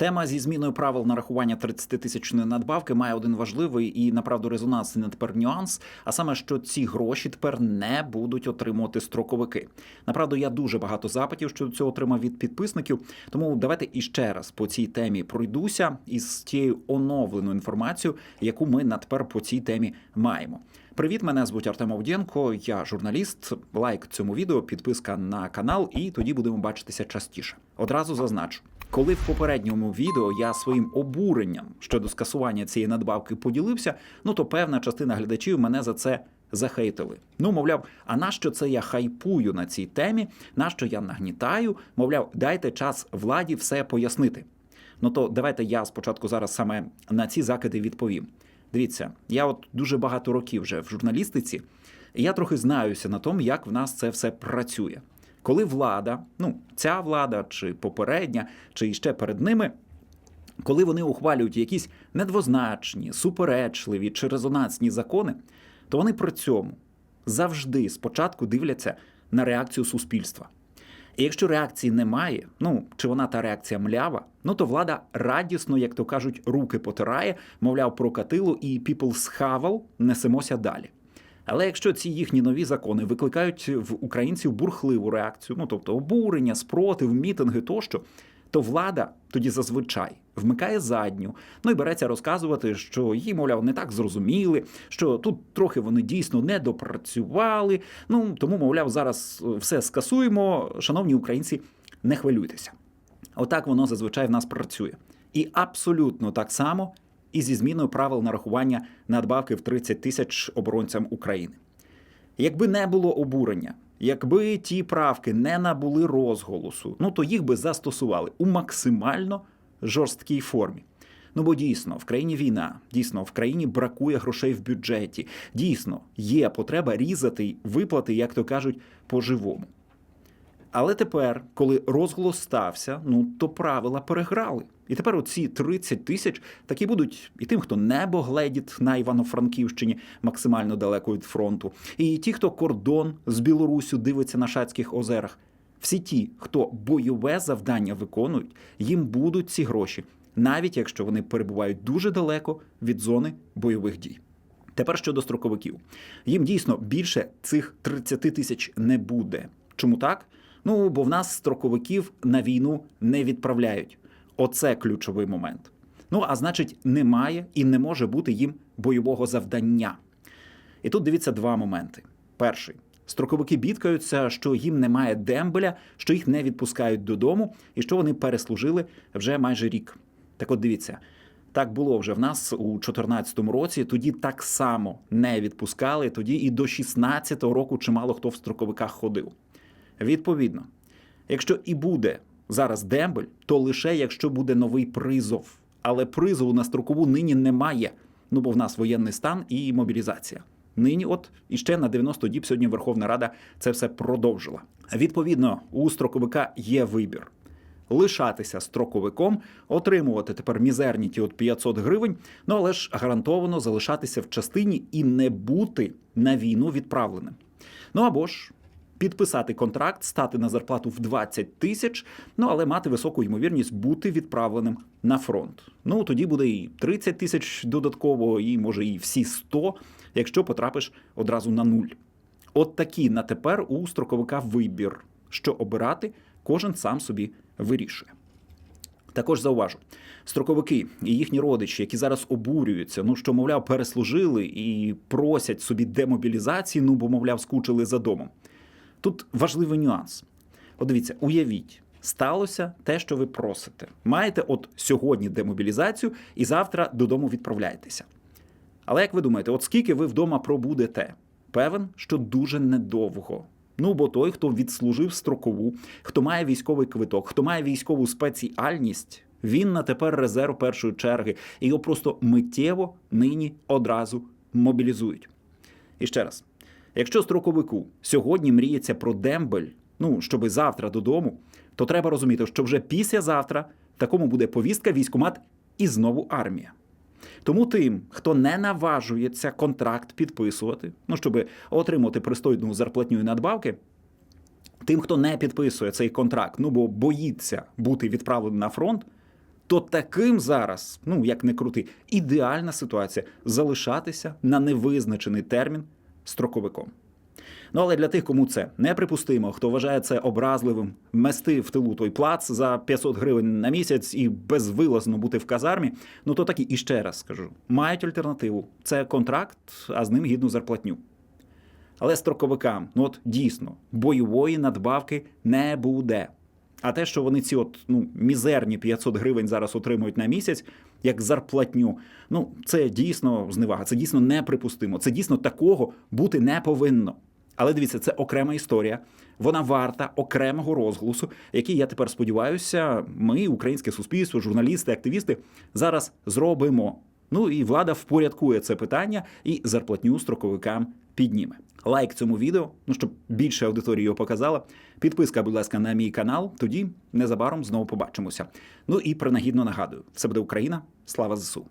Тема зі зміною правил нарахування 30-тисячної надбавки має один важливий і направду резонансний на тепер нюанс. А саме, що ці гроші тепер не будуть отримувати строковики. Направду, я дуже багато запитів щодо цього отримав від підписників. Тому давайте іще раз по цій темі пройдуся із тією оновленою інформацією, яку ми на тепер по цій темі маємо. Привіт, мене звуть Артем Овдєнко, я журналіст. Лайк цьому відео, підписка на канал, і тоді будемо бачитися частіше. Одразу зазначу. Коли в попередньому відео я своїм обуренням щодо скасування цієї надбавки поділився, ну то певна частина глядачів мене за це захейтили. Ну, мовляв, а нащо це я хайпую на цій темі? Нащо я нагнітаю? Мовляв, дайте час владі все пояснити. Ну то давайте я спочатку зараз саме на ці закиди відповім. Дивіться, я от дуже багато років вже в журналістиці, і я трохи знаюся на тому, як в нас це все працює. Коли влада, ну ця влада, чи попередня, чи ще перед ними, коли вони ухвалюють якісь недвозначні, суперечливі чи резонансні закони, то вони при цьому завжди спочатку дивляться на реакцію суспільства. І якщо реакції немає, ну чи вона та реакція млява, ну то влада радісно, як то кажуть, руки потирає, мовляв, прокатило і people схавал, несемося далі. Але якщо ці їхні нові закони викликають в українців бурхливу реакцію, ну тобто обурення, спротив, мітинги тощо, то влада тоді зазвичай вмикає задню, ну і береться розказувати, що її, мовляв, не так зрозуміли, що тут трохи вони дійсно не допрацювали. Ну тому, мовляв, зараз все скасуємо. Шановні українці, не хвилюйтеся. Отак воно зазвичай в нас працює. І абсолютно так само і зі зміною правил нарахування надбавки в 30 тисяч оборонцям України. Якби не було обурення, якби ті правки не набули розголосу, ну то їх би застосували у максимально жорсткій формі. Ну бо дійсно в країні війна, дійсно в країні бракує грошей в бюджеті. Дійсно, є потреба різати виплати, як то кажуть, по-живому. Але тепер, коли розголос стався, ну то правила переграли. І тепер оці 30 тисяч такі будуть і тим, хто небо гледить на Івано-Франківщині, максимально далеко від фронту, і ті, хто кордон з Білорусю дивиться на Шацьких озерах. Всі ті, хто бойове завдання виконують, їм будуть ці гроші, навіть якщо вони перебувають дуже далеко від зони бойових дій. Тепер щодо строковиків, їм дійсно більше цих 30 тисяч не буде. Чому так? Ну бо в нас строковиків на війну не відправляють. Оце ключовий момент. Ну а значить, немає і не може бути їм бойового завдання. І тут дивіться два моменти: перший. Строковики бідкаються, що їм немає дембеля, що їх не відпускають додому, і що вони переслужили вже майже рік. Так от дивіться, так було вже в нас у 2014 році. Тоді так само не відпускали. Тоді і до 16 року чимало хто в строковиках ходив. Відповідно, якщо і буде зараз дембель, то лише якщо буде новий призов. Але призову на строкову нині немає. Ну бо в нас воєнний стан і мобілізація. Нині, от іще на 90 діб сьогодні Верховна Рада це все продовжила. Відповідно, у строковика є вибір. Лишатися строковиком, отримувати тепер мізерні ті от 500 гривень, ну але ж гарантовано залишатися в частині і не бути на війну відправленим. Ну або ж підписати контракт, стати на зарплату в 20 тисяч, ну але мати високу ймовірність бути відправленим на фронт. Ну тоді буде і 30 тисяч додатково, і може і всі 100, якщо потрапиш одразу на нуль. От такі на тепер у строковика вибір, що обирати, кожен сам собі вирішує. Також зауважу, строковики і їхні родичі, які зараз обурюються, ну що, мовляв, переслужили і просять собі демобілізації, ну бо, мовляв, скучили за домом. Тут важливий нюанс. От дивіться, уявіть, сталося те, що ви просите. Маєте от сьогодні демобілізацію і завтра додому відправляєтеся. Але як ви думаєте, от скільки ви вдома пробудете? Певен, що дуже недовго. Ну, бо той, хто відслужив строкову, хто має військовий квиток, хто має військову спеціальність, він на тепер резерв першої черги. І його просто миттєво нині одразу мобілізують. І ще раз. Якщо строковику сьогодні мріється про дембель, ну щоби завтра додому, то треба розуміти, що вже післязавтра такому буде повістка, військомат і знову армія. Тому тим, хто не наважується контракт підписувати, ну щоб отримати пристойну зарплатню і надбавки, тим, хто не підписує цей контракт, ну бо боїться бути відправленим на фронт, то таким зараз, ну як не крути, ідеальна ситуація залишатися на невизначений термін строковиком. Ну але для тих, кому це неприпустимо, хто вважає це образливим, мести в тилу той плац за 500 гривень на місяць і безвилазно бути в казармі, ну то такі і ще раз скажу: мають альтернативу. Це контракт, а з ним гідну зарплатню. Але строковикам, ну от дійсно, бойової надбавки не буде. А те, що вони ці от ну мізерні 500 гривень зараз отримують на місяць, як зарплатню, ну це дійсно зневага, це дійсно неприпустимо. Це дійсно такого бути не повинно. Але дивіться, це окрема історія. Вона варта окремого розголосу, який я тепер сподіваюся, ми, українське суспільство, журналісти, активісти, зараз зробимо. Ну і влада впорядкує це питання і зарплатню строковикам підніме. Лайк цьому відео, ну щоб більше аудиторії його показала. Підписка, будь ласка, на мій канал. Тоді незабаром знову побачимося. Ну і принагідно нагадую: все буде Україна, слава ЗСУ.